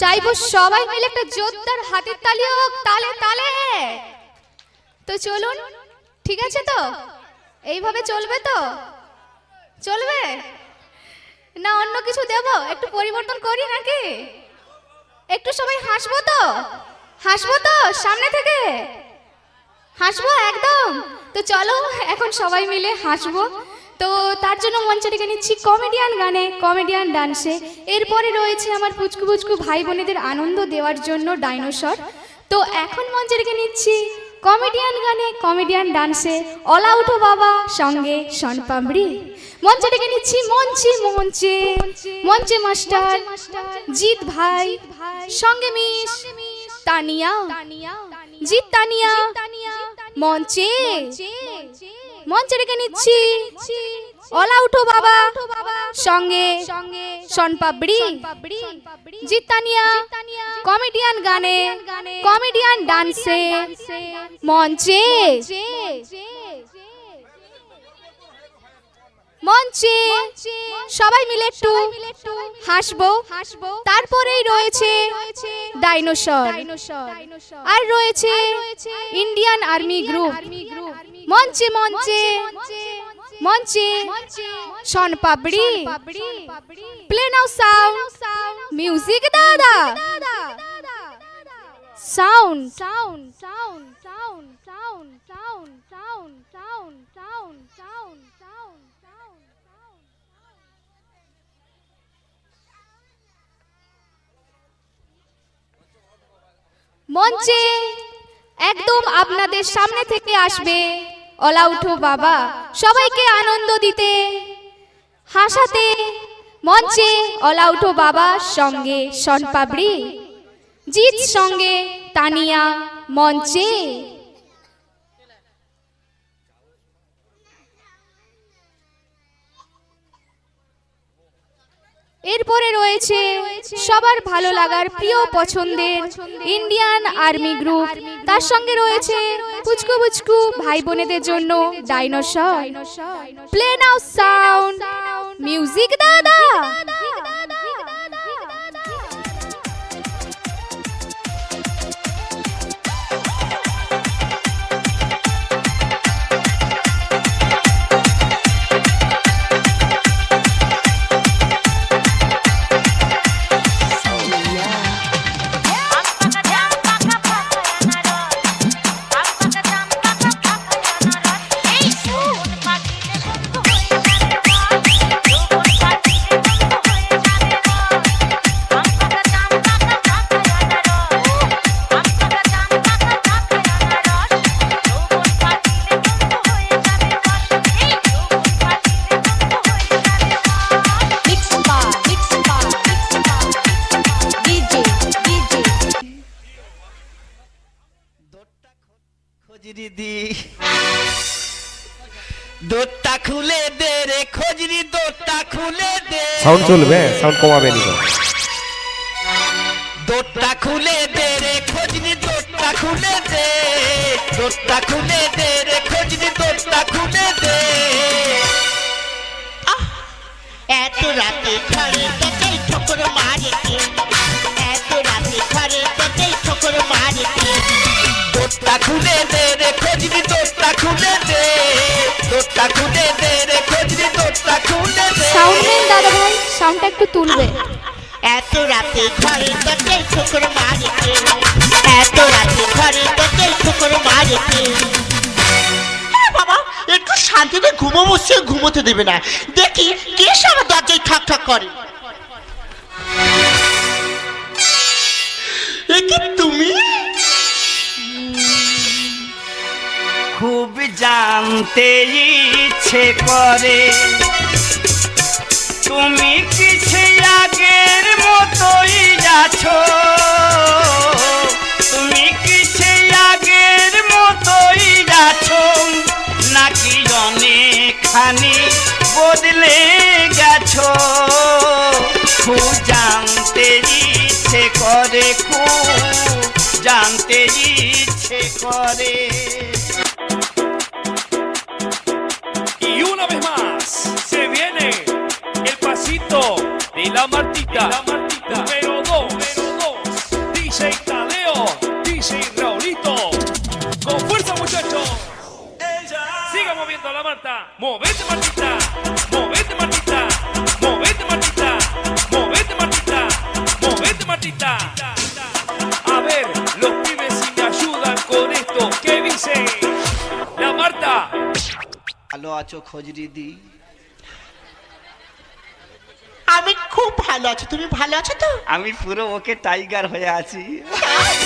চাইব সবাই মিলে একটা জোরদার হাতের তালি হোক, তালে তালে। তো চলুন, ঠিক আছে তো? এইভাবে চলবে তো? চলবে? না, অন্য কিছু দেব? একটু পরিবর্তন করি নাকি? একটু সবাই হাসবো তো? হাসবো তো, সামনে থেকে? হাসবো একদম? তো চলো, এখন সবাই মিলে হাসবো। তো তার জন্য মঞ্চে ডেকে নিচ্ছি কমেডিয়ান গানে, কমেডিয়ান ডান্সে। এরপরে রয়েছে আমার পুচকু পুচকু ভাই বোনেদের আনন্দ দেওয়ার জন্য ডাইনোসর। তো এখন মঞ্চে ডেকে নিচ্ছি কমেডিয়ান গানে, কমেডিয়ান ডান্সে, অলা উঠো বাবা, সঙ্গে সনপামড়ি মঞ্চে ডেকে নিচ্ছি মঞ্চে মঞ্চে মঞ্চে মাস্টার, জিৎ ভাই, সঙ্গে মিস তানিয়া। জিৎ তানিয়া, মঞ্চে। মঞ্চে রেখে নিচ্ছি? অলা উঠো বাবা। সঙ্গে সনপাবড়ি জিতানিয়া কমেডিয়ান গানে কমেডিয়ান ডান্সে। মঞ্চে। মঞ্চে সবাই মিলে একটু হাসবো। হাসবো। তারপরেই রয়েছে ডাইনোসর। আর রয়েছে ইন্ডিয়ান আর্মি গ্রুপ। মঞ্চে মঞ্চে মঞ্চে শন পাবড়ি প্লে নাও সাউন্ড মিউজিক দাদা। Sound sound sound sound sound sound sound sound sound sound sound মঞ্চে একদম আপনাদের সামনে থেকে আসবে। অলাউঠো বাবা, সবাইকে আনন্দ দিতে। হাসাতে মঞ্চে অলাউঠো বাবা, সঙ্গে সনপাবড়ি। জিৎ সঙ্গে তানিয়া মঞ্চে। এরপরে রয়েছে সবার ভালো লাগার প্রিয় পছন্দের ইন্ডিয়ান আর্মি গ্রুপ তার সঙ্গে রয়েছে পুচকু পুচকু ভাই বোনেদের জন্য dinosaur play now sound music দাদা। রে খোঁজরি দোরটা খুলে দে। সাউন্ড চলবে সাউন্ড কমাবে নি তো। দোরটা খুলে দে রে খোঁজরি দোরটা খুলে দে। দোরটা খুলে দে রে খোঁজরি দোরটা খুলে দে। এত রাতে ঘরে ঠোকর মারেছে এত রাতে ঘরে দোরটা খুলে দে রে খোঁজরি দোরটা খুলে দে। দোরটা খুলে দে রে খোঁজরি দোরটা খুলে দে। সাউন্ডম্যান দাদা ভাই সাউন্ডটা একটু তুলবে। এত রাতে ঘরে তোকেই ঠোকর মারেছে এত রাতে ঘরে তোকেই ঠোকর মারেছে বাবা একটু শান্তিতে ঘুমোবো সে ঘুমোতে দেবে না। দেখি কে সব দরজায় ঠক ঠক করে। জানতে ইচ্ছে করে। তুমি কিছু আগের মতোই যাছো তুমি কিছু আগের মতোই যাছো নাকি অনেকখানি বদলে গেছো? খুব জানতে ইচ্ছে করে, খুব জানতে ইচ্ছে করে। la Martita, la Martita, número 2, DJ Tadeo, DJ Raulito. Con fuerza, muchachos. Siga moviendo a la Marta. Movete, Martita. Movete, Martita. Movete, Martita. Movete, Martita. Movete, Martita. A ver, los pibes si me ayudan con esto. ¿Qué dice? La Marta. Aló, Acho আমি খুব ভালো আছি তুমি ভালো আছো তো আমি পুরো ওকে টাইগার হয়ে আছি তাই?